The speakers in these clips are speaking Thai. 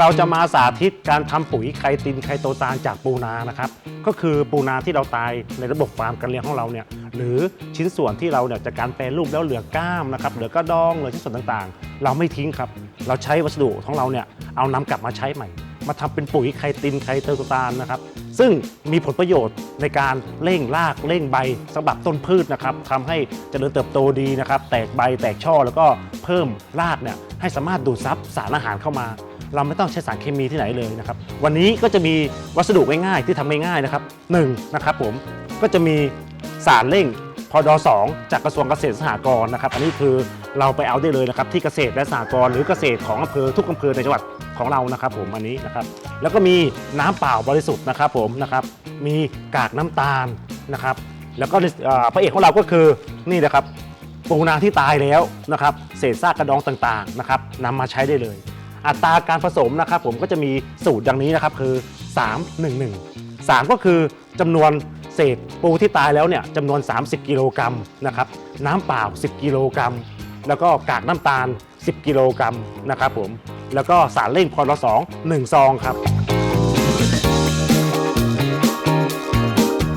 เราจะมาสาธิตการทำปุ๋ยไคตินไคโตซานจากปูนานะครับ ก็คือปูนาที่เราตายในระบบฟาร์มการเลี้ยงของเราเนี่ยหรือชิ้นส่วนที่เราเนี่ยจากการแปรรูปแล้วเหลือกล้ามนะครับเหลือกระดองเหลือชิ้นส่วนต่างๆ เราไม่ทิ้งครับ เราใช้วัสดุของเราเนี่ยเอานำกลับมาใช้ใหม่ มาทำเป็นปุ๋ยไคตินไคโตซานนะครับ ซึ่งมีผลประโยชน์ในการเร่งรากเร่งใบสำหรับต้นพืชนะครับทำให้เจริญเติบโตดีนะครับ แตกใบแตกช่อแล้วก็เพิ่มรากเนี่ยให้สามารถดูดซับสารอาหารเข้ามา เราไม่ต้องใช้สารเคมีที่ไหนเลยนะครับวันนี้ก็จะมีวัสดุง่ายๆที่ทำง่ายๆนะครับหนึ่งนะครับผมก็จะมีสารเร่งพอด2จากกระทรวงเกษตรสหกรณ์นะครับ อันนี้คือเราไปเอาได้เลยนะครับที่เกษตรและสหกรณ์หรือเกษตรของอำเภอทุกอำเภอในจังหวัดของเรานะครับ ผมอันนี้นะครับ แล้วก็มีน้ำเปล่าบริสุทธิ์นะครับ ผมนะครับ มีกากน้ำตาลนะครับ แล้วก็พระเอกของเราก็คือนี่นะครับปูนาที่ตายแล้วนะครับ เศษซากกระดองต่างๆนะครับนำมาใช้ได้เลย อัตราการผสมนะครับผมก็จะมีสูตรดังนี้นะครับคือ 3 1 1 3 ก็คือจำนวนเศษปูที่ตายแล้วเนี่ยจำนวน 30 กิโลกรัมนะครับน้ำเปล่า 10 กิโลกรัม แล้วก็กากน้ำตาล 10 กิโลกรัมนะครับผมแล้วก็สารเร่งพอลสองหนึ่งซองครับ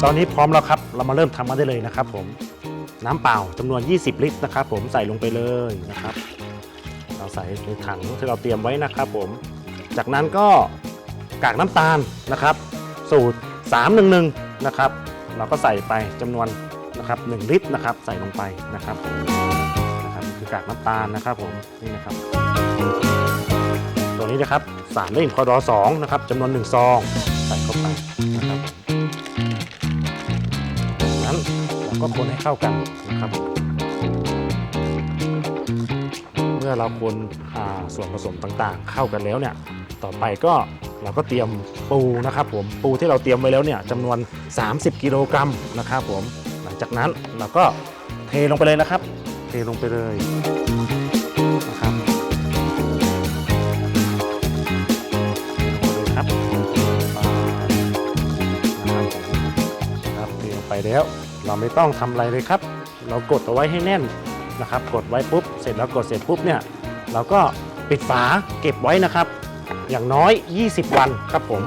ตอนนี้พร้อมแล้วครับ เรามาเริ่มทำกันได้เลยนะครับผมน้ำเปล่าจำนวน 20 ลิตรนะครับผมใส่ลงไปเลยนะครับ เราใส่ในถังที่เราเตรียมไว้นะครับผม จากนั้นก็กากน้ำตาลนะครับ สูตร 311 นะครับ เราก็ใส่ไปจำนวนนะครับ1ลิตรนะครับ ใส่ลงไปนะครับนะครับนี่คือกากน้ำตาลนะครับผมนี่นะครับ ตัวนี้นะครับสารเล่งพอดอ2นะครับจำนวน1ซองใส่เข้าไปนะครับจากนั้นเราก็คนให้เข้ากันนะครับ เมื่อเราคนอ่าส่วนผสมต่างๆ เข้ากันแล้วเนี่ยต่อไปก็เราก็เตรียมปูนะครับผมปูที่เราเตรียมไว้แล้วเนี่ยจำนวน 30 กิโลกรัมนะครับผมหลังจากนั้นเราก็เทลงไปเลยนะครับ เทลงไปเลยนะครับเทลงไปเลยครับนะครับผมครับเทลงไปแล้ว เราไม่ต้องทำอะไรเลยครับ เรากดเอาไว้ให้แน่น นะครับ กดไว้ปุ๊บ เสร็จแล้วกดเสร็จปุ๊บเนี่ยเราก็ปิดฝาเก็บไว้นะครับ อย่างน้อย 20 วันครับผม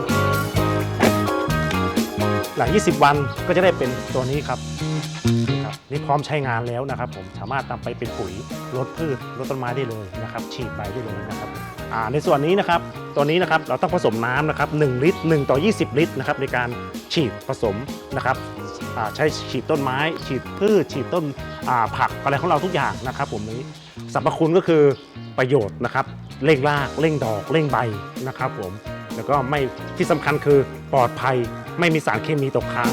หลัง 20 วันก็จะได้เป็นตัวนี้ครับนี่ครับนี่พร้อมใช้งานแล้วนะครับ ผมสามารถนำไปเป็นปุ๋ยลดพืชลดต้นไม้ได้เลยนะครับ ฉีดใบได้เลยนะครับในส่วนนี้นะครับตัวนี้นะครับเราต้องผสมน้ำนะครับ1ลิตร1ต่อ 20 ลิตรนะครับในการฉีดผสมนะครับใช้ฉีดต้นไม้ ฉีดพืชฉีดต้นผักอะไรของเราทุกอย่างนะครับ ผมนี้สรรพคุณก็คือประโยชน์นะครับเร่งรากเร่งดอกเร่งใบนะครับผม แล้วก็ไม่ที่สำคัญคือปลอดภัย ไม่มีสารเคมีตกค้าง